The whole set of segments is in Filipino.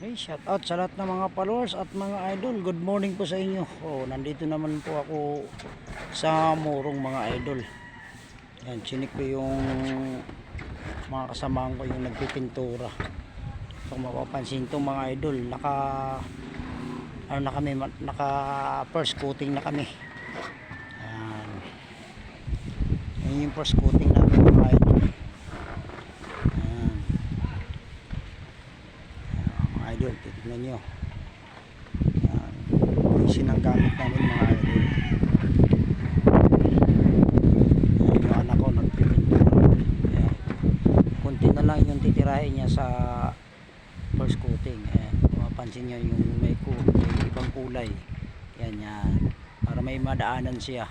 Hey, shout out sa lahat ng mga followers at mga idol. Good morning po sa inyo. Oh, nandito naman po ako sa Morong mga idol. Yan, chinik ko yung mga kasamahan ko yung nagpipintura. Kung mapapansin to mga idol, naka ano na kami, naka first coating na kami. Yan. Yan yung first coating namin mga idol. Yan. mga idol, titignan nyo yan poison ang gamit namin mga idol yan yung anak ko nagpipintura yan kunti na lang titirahin niya sa first coating. Yan kung mapansin nyo yung may, may ibang kulay. Yan yan. Para may madaanan siya.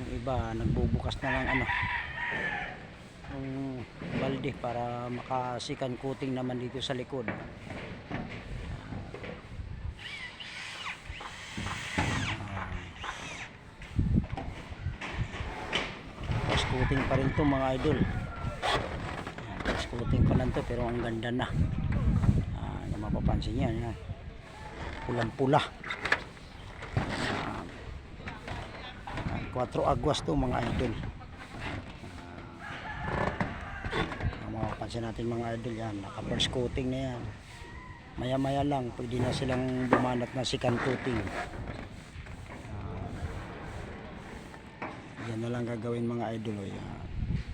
Yung iba nagbubukas na lang ano yung balde para makasikan coating naman dito sa likod. Tapos coating pa rin to mga idol. Coating pa lang to pero ang ganda na. Ah, yung mapapansin niya, yan. Pulang-pula. Ah, 4 agwas to mga idol. Ang mapapansin natin mga idol yan, naka first coating na yan. Maya maya lang, pwede na silang bumanat na second coating. Ah, yan na lang gagawin mga idol. O, yan.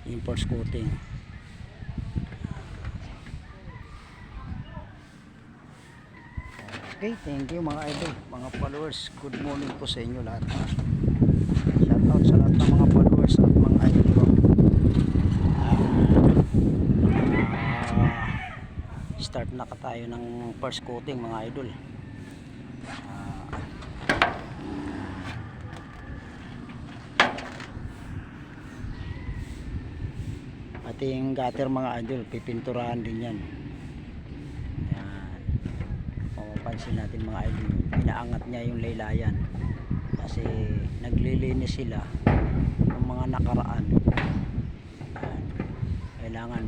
Yung first coating. Okay, thank you mga idol, mga followers. Good morning po sa inyo lahat. Shout out sa lahat ng mga followers at mga idol ko. Ah, start na ka tayo ng first coating mga idol. Ah, pati yung gutter mga idol, pipinturahan din yan. Yan. Mapapansin natin mga idol, inaangat niya yung laylayan. Kasi naglilinis sila ng mga nakaraan. Yan. Kailangan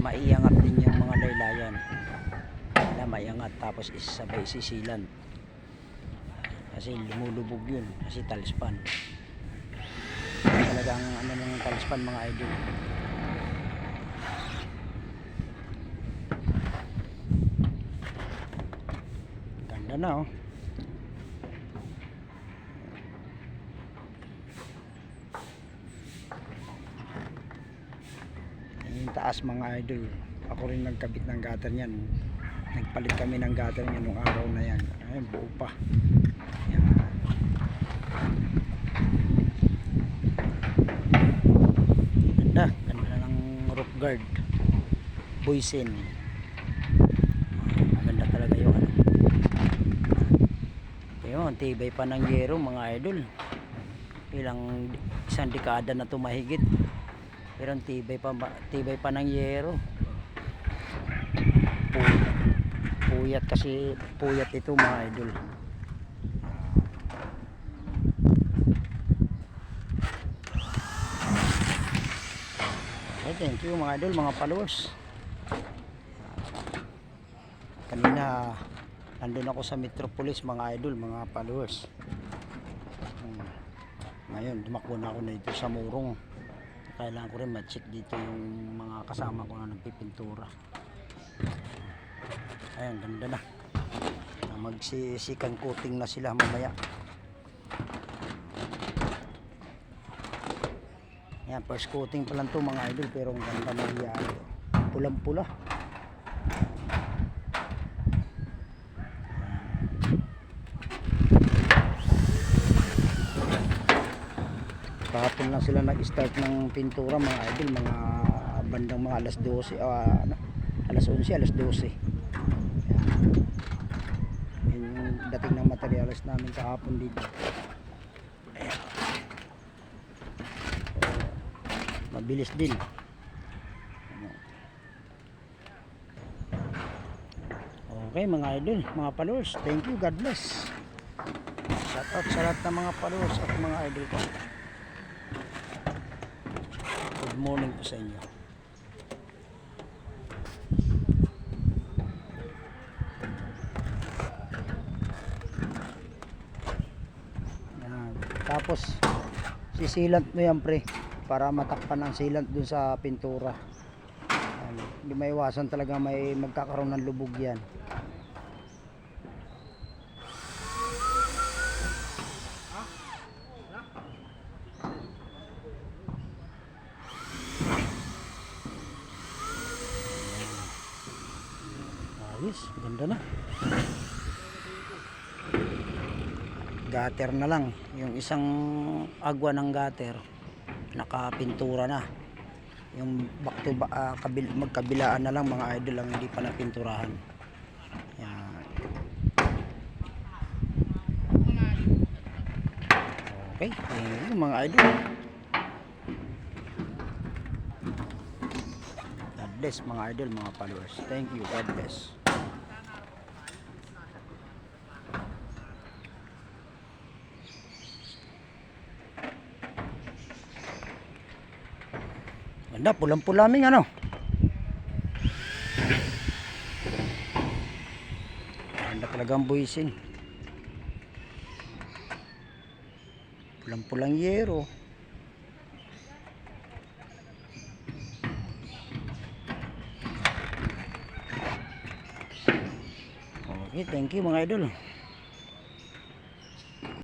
maiangat din yung mga laylayan. Kailangan maiangat tapos isabay sisilan. Kasi lumulubog yun, kasi talispan. Talagang ano ng talispan mga idol. Ganda na oh. Taas mga idol. Ako rin nagkabit ng gutter niyan. Nagpalit kami ng gutter niyan nung araw na yan. Ayun, buo pa. Yan. Ganda. Ganda ng roof guard. Buisin. Ganda talaga yung ano. Ayun, tibay pa ng yero mga idol. Ilang isang dekada na tumahigit. Pero ang tibay pa, ba- tibay pa ng yero. Pu- Puyat kasi, puyat ito mga idol. Okay, thank you mga idol, mga followers. Kanina, nandun ako sa Metropolis mga idol, mga followers. Hmm. Ngayon, dumakbo na ako na dito sa Murong. Kailangan ko rin ma-check dito yung mga kasama ko na nagpipintura. Ayun ganda na. Magsisikan coating na sila mamaya. Yan first coating pa lang to mga idol pero ang ganda na yan pulang pula kahapon lang sila nag-start ng pintura mga idol mga bandang mga alas 12 ah, ano, alas 11 alas 12 yan. yan yung dating ng materials namin kahapon dito. Ayan. mabilis din. Okay mga idol mga followers thank you God bless. Shout out sa lahat ng mga followers at mga idol ko Good morning po sa inyo. Yan. Tapos sisilant mo yan pre para matakpan ang silant dun sa pintura. Yan. Hindi maiwasan talaga may magkakaroon ng lubog yan. Ayos, ganda na. Gutter na lang. Yung isang agwa ng gutter, nakapintura na. Yung back to back, ah, kabil, magkabilaan na lang mga idol ang hindi pa napinturahan. Yan. Okay, you mga idol. God bless mga idol, mga followers. Thank you, God bless. Ganda, pulang-pula aming ano. Ganda talagang buisin. Pulang-pulang yero. Okay, thank you mga idol.